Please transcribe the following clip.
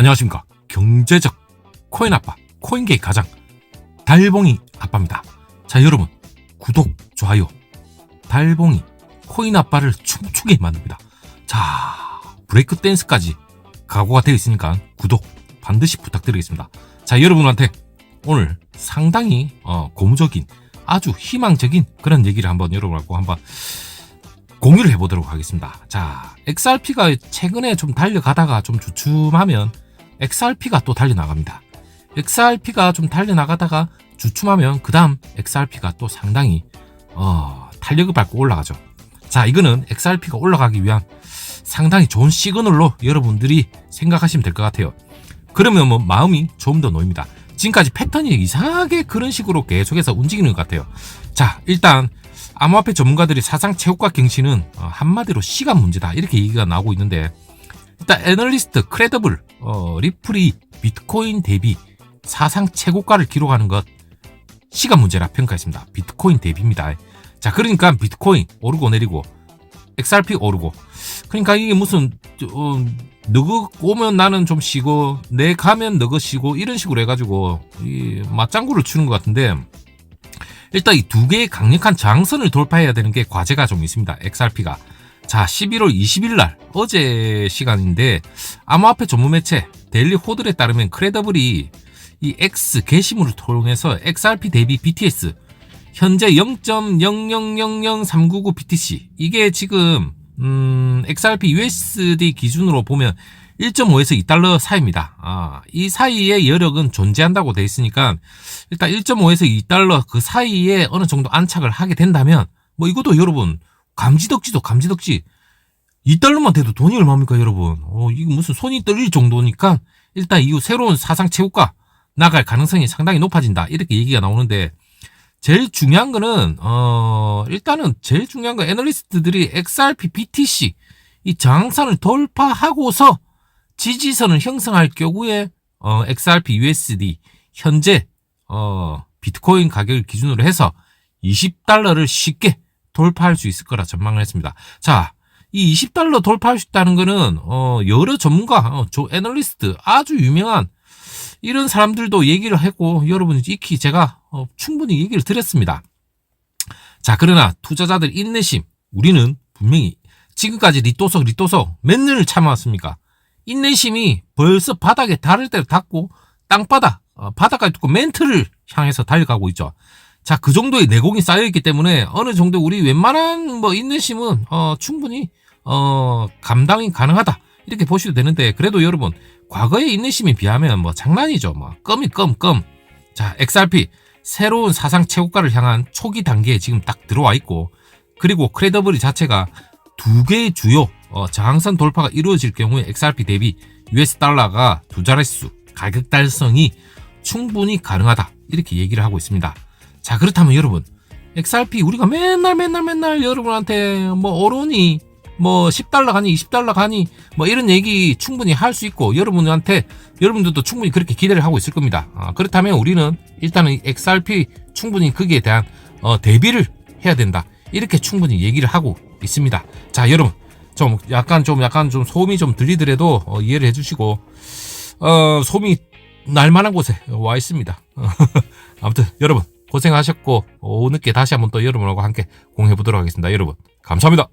안녕하십니까. 경제적 코인 아빠, 코인계의 가장 달봉이 아빠입니다. 자, 여러분, 구독, 좋아요, 달봉이 코인 아빠를 춤추게 만듭니다. 자, 브레이크 댄스까지 각오가 되어 있으니까 구독 반드시 부탁드리겠습니다. 자, 여러분한테 오늘 상당히 어, 고무적인 아주 희망적인 그런 얘기를 한번 여러분하고 한번 공유를 해보도록 하겠습니다. 자, XRP가 최근에 좀 달려가다가 좀 주춤하면 XRP가 또 달려나갑니다. XRP가 좀 달려나가다가 주춤하면 그 다음 XRP가 또 상당히 어, 탄력을 밟고 올라가죠. 자, 이거는 XRP가 올라가기 위한 상당히 좋은 시그널로 여러분들이 생각하시면 될 것 같아요. 그러면 뭐 마음이 좀 더 놓입니다. 지금까지 패턴이 이상하게 그런 식으로 계속해서 움직이는 것 같아요. 자, 일단 암호화폐 전문가들이 사상 최고가 경신은 어, 한마디로 시간 문제다 이렇게 얘기가 나오고 있는데 일단 애널리스트 크레더블 어, 리플이 비트코인 대비 사상 최고가를 기록하는 것 시간 문제라 평가했습니다. 비트코인 대비입니다. 자 그러니까 비트코인 오르고 내리고 XRP 오르고 그러니까 이게 무슨 어, 너가 오면 나는 좀 쉬고 내 가면 너가 쉬고 이런 식으로 해가지고 이 맞장구를 추는 것 같은데 일단 이 두 개의 강력한 저항선을 돌파해야 되는 게 과제가 좀 있습니다. XRP가. 자, 11월 20일 날 어제 시간인데 암호화폐 전문 매체 데일리 호들에 따르면 크레더블이 이 X 게시물을 통해서 XRP 대비 BTS 현재 0.0000399 BTC 이게 지금 음, XRP USD 기준으로 보면 1.5에서 2달러 사이입니다. 아, 이 사이에 여력은 존재한다고 돼 있으니까 일단 1.5에서 2달러 그 사이에 어느 정도 안착을 하게 된다면 뭐 이것도 여러분 감지덕지도 감지덕지. 2달러만 돼도 돈이 얼마입니까 여러분? 어, 이거 무슨 손이 떨릴 정도니까 일단 이후 새로운 사상 최고가 나갈 가능성이 상당히 높아진다. 이렇게 얘기가 나오는데 제일 중요한 거는 어 일단은 제일 중요한 건 애널리스트들이 XRP BTC 이 저항선을 돌파하고서 지지선을 형성할 경우에 어, XRP USD 현재 어, 비트코인 가격을 기준으로 해서 20달러를 쉽게 돌파할 수 있을 거라 전망을 했습니다. 자, 이 20달러 돌파할 수 있다는 거는 어, 여러 전문가, 어, 조 애널리스트 아주 유명한 이런 사람들도 얘기를 했고 여러분 익히 제가 어, 충분히 얘기를 드렸습니다. 자, 그러나 투자자들 인내심 우리는 분명히 지금까지 리또석 리또석 몇 년을 참아왔습니까? 인내심이 벌써 바닥에 닿을 때를 닿고 땅바닥 어, 바닥까지 뚫고 멘트를 향해서 달려가고 있죠. 자, 그 정도의 내공이 쌓여있기 때문에 어느 정도 우리 웬만한 뭐 인내심은 어, 충분히 어, 감당이 가능하다 이렇게 보셔도 되는데 그래도 여러분 과거의 인내심에 비하면 뭐 장난이죠. 뭐 껌이 껌 껌. 자, XRP 새로운 사상 최고가를 향한 초기 단계에 지금 딱 들어와 있고 그리고 크레더블이 자체가 두 개의 주요 어, 저항선 돌파가 이루어질 경우에 XRP 대비 US 달러가 두 자릿수 가격 달성이 충분히 가능하다 이렇게 얘기를 하고 있습니다. 자 그렇다면 여러분 XRP 우리가 맨날 맨날 맨날 여러분한테 뭐 오르니 뭐 10달러 가니 20달러 가니 뭐 이런 얘기 충분히 할 수 있고 여러분한테 여러분들도 충분히 그렇게 기대를 하고 있을 겁니다. 아, 그렇다면 우리는 일단은 XRP 충분히 거기에 대한 어, 대비를 해야 된다. 이렇게 충분히 얘기를 하고 있습니다. 자 여러분 좀 약간 좀 약간 좀 소음이 좀 들리더라도 어, 이해를 해주시고 어, 소음이 날만한 곳에 와 있습니다. 아무튼 여러분 고생하셨고 오늦게 다시 한번 또 여러분하고 함께 공유해 보도록 하겠습니다. 여러분 감사합니다.